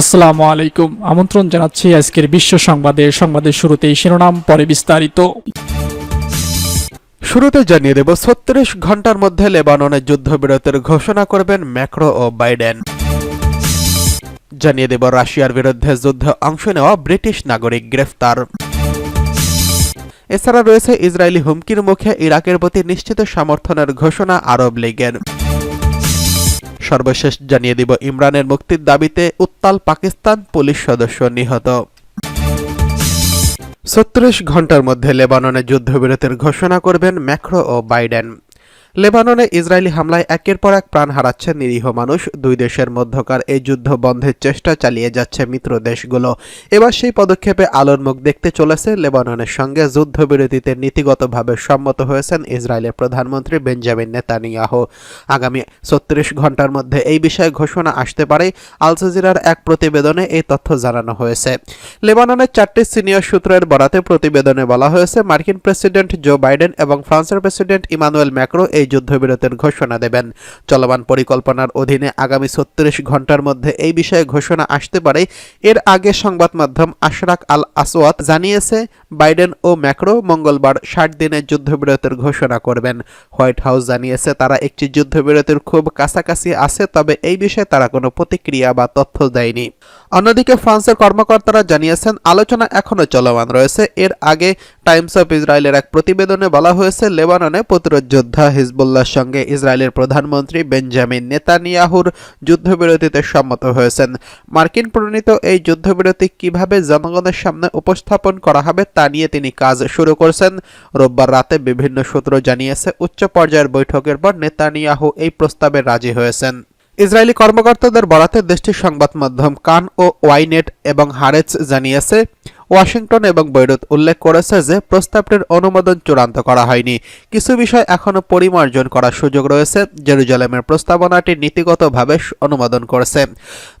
আসসালামু আলাইকুম। আমন্ত্রণ জানাচ্ছি আজকের বিশ্ব সংবাদে। সংবাদের শুরুতেই শিরোনাম, পরে বিস্তারিত। শুরুতে জানিয়ে দেব, ছত্রিশ ঘণ্টার মধ্যে লেবাননে যুদ্ধবিরতির ঘোষণা করবেন ম্যাক্রো ও বাইডেন। জানিয়ে দেব, রাশিয়ার বিরুদ্ধে যুদ্ধে অংশ নেওয়া ব্রিটিশ নাগরিক গ্রেফতার। এছাড়া রয়েছে ইসরায়েলি হুমকির মুখে ইরাকের প্রতি নিশ্চিত সমর্থনের ঘোষণা আরব লীগের। সর্বশেষ জানিয়ে দিব, ইমরানের মুক্তির দাবিতে উত্তাল পাকিস্তান পুলিশ সদস্য নিহত। ছত্রিশ ঘণ্টার মধ্যে লেবাননে যুদ্ধবিরতির ঘোষণা করবেন ম্যাক্রো ও বাইডেন। লেবাননে ইসরায়েলি হামলায় একের পর এক প্রাণ হারাচ্ছে নিরীহ মানুষ। দুই দেশের মধ্যকার এই যুদ্ধ বন্ধের চেষ্টা চালিয়ে যাচ্ছে মিত্র দেশগুলো। এবার সেই পদক্ষেপে আলোর মুখ দেখতে চলেছে লেবাননের সঙ্গে যুদ্ধবিরতিতে নীতিগতভাবে সম্মত হয়েছেন ইসরায়েলের প্রধানমন্ত্রী বেঞ্জামিন নেতানিয়াহু। আগামী ছত্রিশ ঘণ্টার মধ্যে এই বিষয়ে ঘোষণা আসতে পারে আলজাজিরার এক প্রতিবেদনে এই তথ্য জানানো হয়েছে। লেবাননের চারটি সিনিয়র সূত্রের বরাতে প্রতিবেদনে বলা হয়েছে, মার্কিন প্রেসিডেন্ট জো বাইডেন এবং ফ্রান্সের প্রেসিডেন্ট ইমানুয়েল ম্যাক্রো এই যুদ্ধবিরতির ঘোষণা দেবেন। চলমান পরিকল্পনার অধীনে আগামী ছত্রিশ ঘণ্টার মধ্যে এই বিষয়ে ঘোষণা আসতে পারে। এর আগে সংবাদ মাধ্যম আশরাক আল আসওয়াত জানিয়েছে, বাইডেন ও ম্যাক্রো মঙ্গলবার ষাট দিনের যুদ্ধবিরতির ঘোষণা করবেন। হোয়াইট হাউস জানিয়েছে, তারা একটি যুদ্ধবিরতির খুব কাছাকাছি আছে, তবে এই বিষয়ে তারা কোনো প্রতিক্রিয়া বা তথ্য দেয়নি। অন্যদিকে ফ্রান্সের কর্মকর্তারা জানিয়েছেন, আলোচনা এখনও চলমান রয়েছে। এর আগে টাইমস অফ ইসরায়েলের এক প্রতিবেদনে বলা হয়েছে, লেবাননে প্রতিরোধ যোদ্ধা হিজবুল্লাহর সঙ্গে ইসরায়েলের প্রধানমন্ত্রী বেঞ্জামিন নেতানিয়াহুর যুদ্ধবিরতিতে সম্মত হয়েছেন। মার্কিন প্রণীত এই যুদ্ধবিরতি কীভাবে জনগণের সামনে উপস্থাপন করা হবে তা নিয়ে তিনি কাজ শুরু করছেন। রোববার রাতে বিভিন্ন সূত্র জানিয়েছে, উচ্চ পর্যায়ের বৈঠকের পর নেতানিয়াহু এই প্রস্তাবে রাজি হয়েছেন। ইসরায়েলি কর্মকর্তাদের বরাতে দেশটির সংবাদ মাধ্যম কান ও ওয়াইনেট এবং হারেজ জানিয়েছে ওয়াশিংটন এবং বৈরুত উল্লেখ করেছে যে প্রস্তাবটির অনুমোদন চূড়ান্ত করা হয়নি। কিছু বিষয় এখনও পরিমার্জন করার সুযোগ রয়েছে। জেরুজালেমের প্রস্তাবনাটি নীতিগতভাবে অনুমোদন করেছে।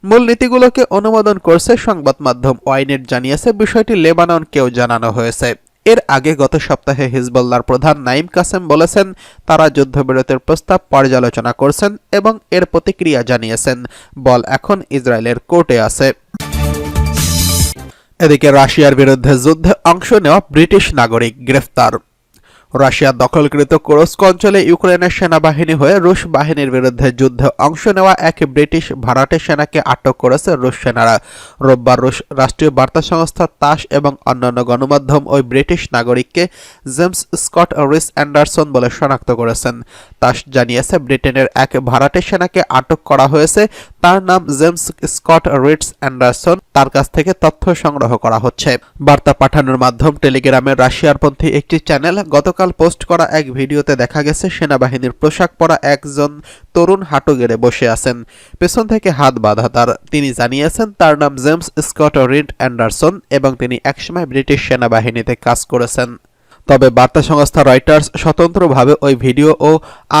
মূল নীতিগুলোকে অনুমোদন করছে সংবাদ মাধ্যম ওয়াইনেট জানিয়েছে। বিষয়টি লেবাননকেও জানানো হয়েছে। এর আগে গত সপ্তাহে হিজবুল্লাহর প্রধান নাইম কাসেম বলেছেন, তারা যুদ্ধবিরতির প্রস্তাব পর্যালোচনা করছেন এবং এর প্রতিক্রিয়া জানিয়েছেন। বল এখন ইসরায়েলের কোর্টে আছে। এদিকে রাশিয়ার বিরুদ্ধে যুদ্ধে অংশ নেওয়া ব্রিটিশ নাগরিক গ্রেফতার। রাশিয়া দখলকৃত কুরস্ক অঞ্চলে ইউক্রেনের সেনাবাহিনী হয়ে রুশ বাহিনীর বিরুদ্ধে যুদ্ধে অংশ নেওয়া এক ব্রিটিশ ভাড়াটে সেনাকে আটক করেছে রুশ সেনারা। রোববার রুশ রাষ্ট্রীয় বার্তা সংস্থা তাস এবং অন্যান্য গণমাধ্যম ওই ব্রিটিশ নাগরিককে জেমস স্কট রিস অ্যান্ডারসন বলে শনাক্ত করেছেন। তাস জানিয়েছে ব্রিটেনের এক ভাড়াটে সেনাকে আটক করা হয়েছে তার নাম জেমস স্কট রিটস অ্যান্ডারসন। তার কাছ থেকে তথ্য সংগ্রহ করা হচ্ছে। বার্তা পাঠানোর মাধ্যম টেলিগ্রামের রাশিয়ারপন্থী একটি চ্যানেল গতকাল পোস্ট করা এক ভিডিওতে দেখা গেছে, সেনাবাহিনীর পোশাক পরা একজন তরুণ হাঁটু গেড়ে বসে আছেন। পেছন থেকে হাত বাঁধা তার। তিনি জানিয়েছেন, তার নাম জেমস স্কট রিড অ্যান্ডারসন এবং তিনি একসময় ব্রিটিশ সেনাবাহিনীতে কাজ করেছেন। তবে বার্তা সংস্থা রয়টার্স স্বতন্ত্রভাবে ওই ভিডিও ও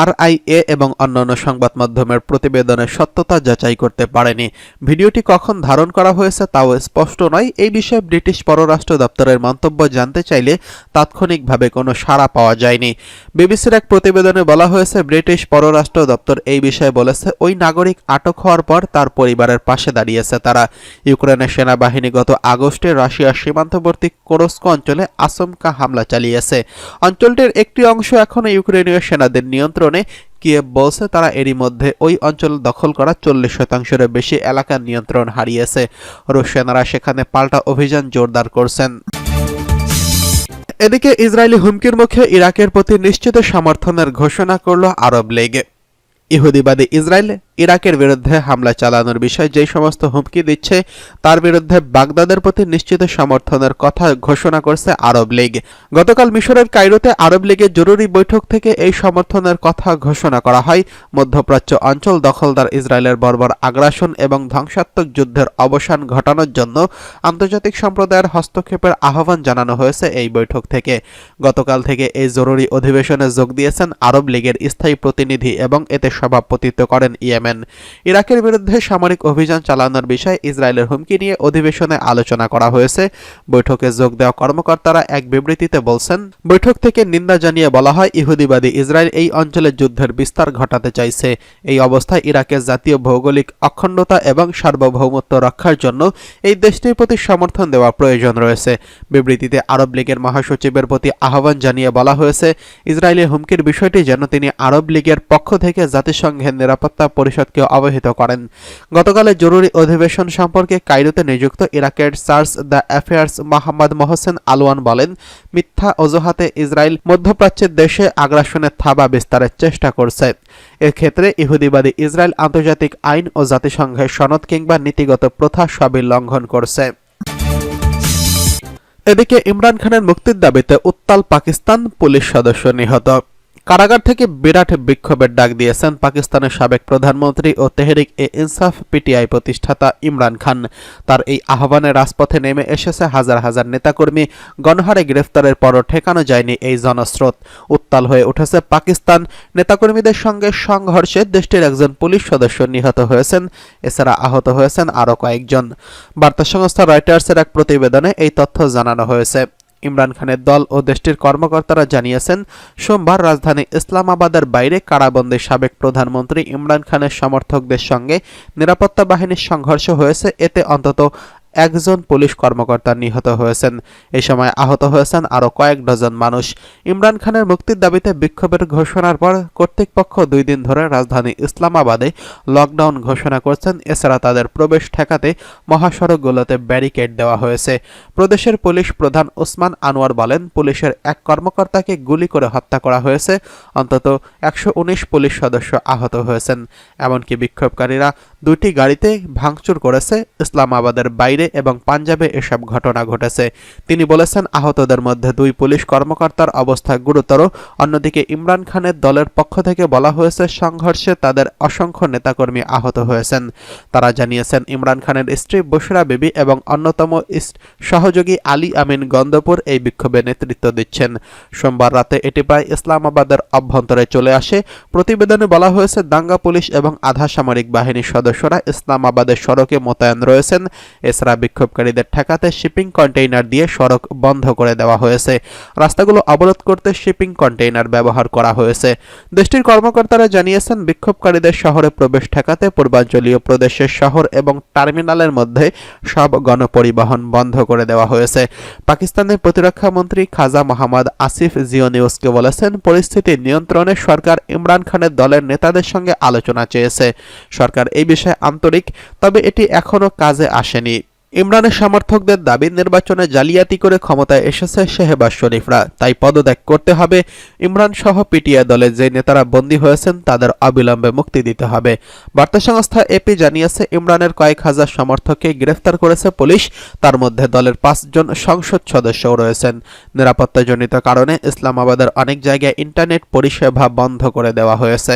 আরআইএ এবং অন্যান্য সংবাদ মাধ্যমের প্রতিবেদনের সত্যতা যাচাই করতে পারেনি। ভিডিওটি কখন ধারণ করা হয়েছে তাও স্পষ্ট নয়। এই বিষয়ে ব্রিটিশ পররাষ্ট্র দপ্তরের মন্তব্য জানতে চাইলে তাৎক্ষণিকভাবে কোনো সাড়া পাওয়া যায়নি। বিবিসির এক প্রতিবেদনে বলা হয়েছে, ব্রিটিশ পররাষ্ট্র দপ্তর এই বিষয়ে বলেছে, ওই নাগরিক আটক হওয়ার পর তার পরিবারের পাশে দাঁড়িয়েছে তারা। ইউক্রেনের সেনাবাহিনী গত আগস্টে রাশিয়ার সীমান্তবর্তী কোরস্ক অঞ্চলে আচমকা হামলা চালিয়েছে অঞ্চলটির একটি অংশ এখনও ইউক্রেনীয় সেনাদের নিয়ন্ত্রণে। কিয়েভ বলছে, তারা এরই মধ্যে ওই অঞ্চল দখল করা চল্লিশ শতাংশের বেশি এলাকার নিয়ন্ত্রণ হারিয়েছে। রুশ সেনারা সেখানে পাল্টা অভিযান জোরদার করছেন। এদিকে ইসরায়েলি হুমকির মুখে ইরাকের প্রতি নিশ্চিত সমর্থনের ঘোষণা করল আরব লীগ। ইহুদিবাদী ইসরায়েল ইরাকের বিরুদ্ধে হামলা চালানোর বিষয়ে যেই সমস্ত হুমকি দিচ্ছে, তার বিরুদ্ধে বাগদাদের প্রতি নিশ্চিত সমর্থনের কথা ঘোষণা করছে আরব লীগ। গতকাল মিশরের কায়রোতে আরব লীগের জরুরি বৈঠক থেকে এই সমর্থনের কথা ঘোষণা করা হয়। মধ্যপ্রাচ্য অঞ্চল দখলদার ইসরায়েলের বর্বর আগ্রাসন এবং ধ্বংসাত্মক যুদ্ধের অবসান ঘটানোর জন্য আন্তর্জাতিক সম্প্রদায়ের হস্তক্ষেপের আহ্বান জানানো হয়েছে এই বৈঠক থেকে। গতকাল থেকে এই জরুরি অধিবেশনে যোগ দিয়েছেন আরব লীগের স্থায়ী প্রতিনিধি এবং এতে সভাপতিত্ব করেন ইয়েমেন। ইয়েমেন ইরাকের বিরুদ্ধে সামরিক অভিযান চালানোর বিষয়ে ইসরায়েলের হুমকি নিয়ে অধিবেশনে আলোচনা করা হয়েছে। বৈঠকে যোগ দেওয়া কর্মকর্তারা এক বিবৃতিতে বলছেন, বৈঠক থেকে নিন্দা জানিয়ে বলা হয়, ইহুদিবাদী ইসরায়েল এই অঞ্চলে যুদ্ধের বিস্তার ঘটাতে চাইছে। এই অবস্থায় ইরাকের জাতীয় ভৌগোলিক অখণ্ডতা এবং সার্বভৌমত্ব রক্ষার জন্য এই দেশটির প্রতি সমর্থন দেওয়া প্রয়োজন রয়েছে। বিবৃতিতে আরব লীগের মহাসচিবের প্রতি আহ্বান জানিয়ে বলা হয়েছে, ইসরায়েলের হুমকির বিষয়টি যেন তিনি আরব লীগের পক্ষ থেকে জাতিসংঘের নিরাপত্তা পরিষদকে অবহিত করেন। গতকালের জরুরি অধিবেশন সম্পর্কে কায়রোতে নিযুক্ত ইরাকের charge d'affaires Mohammed Mohsen Alwan বলেন, মিথ্যা অজুহাতে ইসরায়েল মধ্যপ্রাচ্যের দেশে আগ্রাসনের থাবা বিস্তারের চেষ্টা করছে। এক্ষেত্রে ইহুদিবাদী ইসরায়েল আন্তর্জাতিক আইন ও জাতিসংঘের সনদ কিংবা নীতিগত প্রথা সবই লঙ্ঘন করছে। এদিকে ইমরান খানের মুক্তির দাবিতে উত্তাল পাকিস্তান পুলিশ সদস্য নিহত। কারাগার থেকে বিরাট বিক্ষোভের ডাক দিয়েছেন পাকিস্তানের সাবেক প্রধানমন্ত্রী ও তেহরিক এ ইনসাফ পিটিআই প্রতিষ্ঠাতা ইমরান খান। তার এই আহ্বানে রাজপথে নেমে এসেছে হাজার হাজার নেতাকর্মী। গণহারে গ্রেফতারের পরও ঠেকানো যায়নি এই জনস্রোত। উত্তাল হয়ে উঠেছে পাকিস্তান। নেতাকর্মীদের সঙ্গে সংঘর্ষে দেশটির একজন পুলিশ সদস্য নিহত হয়েছেন। এছাড়া আহত হয়েছেন আরও কয়েকজন। বার্তা সংস্থা রয়টার্সের এক প্রতিবেদনে এই তথ্য জানানো হয়েছে। ইমরান খানের দল ও দেশটির কর্মকর্তারা জানিয়েছেন, সোমবার রাজধানী ইসলামাবাদের বাইরে কারাবন্দী সাবেক প্রধানমন্ত্রী ইমরান খানের সমর্থকদের সঙ্গে নিরাপত্তা বাহিনীর সংঘর্ষ হয়েছে। এতে অন্তত একজন পুলিশ কর্মকর্তা নিহত হয়েছেন। এই সময় আহত হয়েছেন আরও কয়েক ডজন মানুষ। ইমরান খানের মুক্তির দাবিতে বিক্ষোভের ঘোষণার পর কর্তৃপক্ষ দুই দিন ধরে রাজধানী ইসলামাবাদে লকডাউন ঘোষণা করছেন। এছাড়া তাদের প্রবেশ ঠেকাতে মহাসড়কগুলোতে ব্যারিকেড দেওয়া হয়েছে। প্রদেশের পুলিশ প্রধান ওসমান আনোয়ার বলেন, পুলিশের এক কর্মকর্তাকে গুলি করে হত্যা করা হয়েছে। অন্তত একশো উনিশ পুলিশ সদস্য আহত হয়েছেন। এমনকি বিক্ষোভকারীরা দুটি গাড়িতে ভাঙচুর করেছে ইসলামাবাদের বাইরে এবং পাঞ্জাবে এসব ঘটনা ঘটেছে। তিনি বলেছেন, আহতদের মধ্যে দুই পুলিশ কর্মকর্তার অবস্থা গুরুতর। অন্যদিকে ইমরান খানের দলের পক্ষ থেকে বলা হয়েছে, সংঘর্ষে তাদের অসংখ্য নেতাকর্মী আহত হয়েছেন। তারা জানিয়েছেন, ইমরান খানের স্ত্রী বসরা বেবি এবং অন্যতম সহযোগী আলী আমিন গন্ধপুর এই বিক্ষোভে নেতৃত্ব দিচ্ছেন। সোমবার রাতে এটি প্রায় ইসলামাবাদের অভ্যন্তরে চলে আসে। প্রতিবেদনে বলা হয়েছে, দাঙ্গা পুলিশ এবং আধা সামরিক বাহিনীর সদস্যরা ইসলামাবাদের সড়কে মোতায়েন রয়েছেন। এছাড়া বিক্ষোভকারীদের ঠেকাতে শিপিং কন্টেইনার দিয়ে সড়ক বন্ধ করে দেওয়া হয়েছে। রাস্তাগুলো অবরোধ করতে শিপিং কন্টেইনার ব্যবহার করা হয়েছে। দেশটির কর্মকর্তারা জানিয়েছেন, বিক্ষোভকারীদের শহরে প্রবেশ ঠেকাতে পূর্বাঞ্চলীয় প্রদেশের শহর এবং টার্মিনালের মধ্যে সব গণপরিবহন বন্ধ করে দেওয়া হয়েছে। পাকিস্তানের প্রতিরক্ষা মন্ত্রী খাজা মোহাম্মদ আসিফ জিও নিউজকে বলেছেন, পরিস্থিতি নিয়ন্ত্রণে সরকার ইমরান খানের দলের নেতাদের সঙ্গে আলোচনা চেয়েছে। সরকার এই বিষয়ে আন্তরিক, তবে এটি এখনও কাজে আসেনি। ইমরানের সমর্থকদের দাবি, নির্বাচনে জালিয়াতি করে ক্ষমতায় এসেছে শেহবাজ শরীফরা। তাই পদত্যাগ করতে হবে। ইমরান সহ পিটিআই দলের যে নেতারা বন্দী হয়েছেন, তাদের অবিলম্বে মুক্তি দিতে হবে। বার্তা সংস্থা এপি জানিয়েছে, ইমরানের কয়েক হাজার সমর্থককে গ্রেফতার করেছে পুলিশ। তার মধ্যে দলের পাঁচজন সংসদ সদস্যও রয়েছেন। নিরাপত্তাজনিত কারণে ইসলামাবাদের অনেক জায়গায় ইন্টারনেট পরিষেবা বন্ধ করে দেওয়া হয়েছে।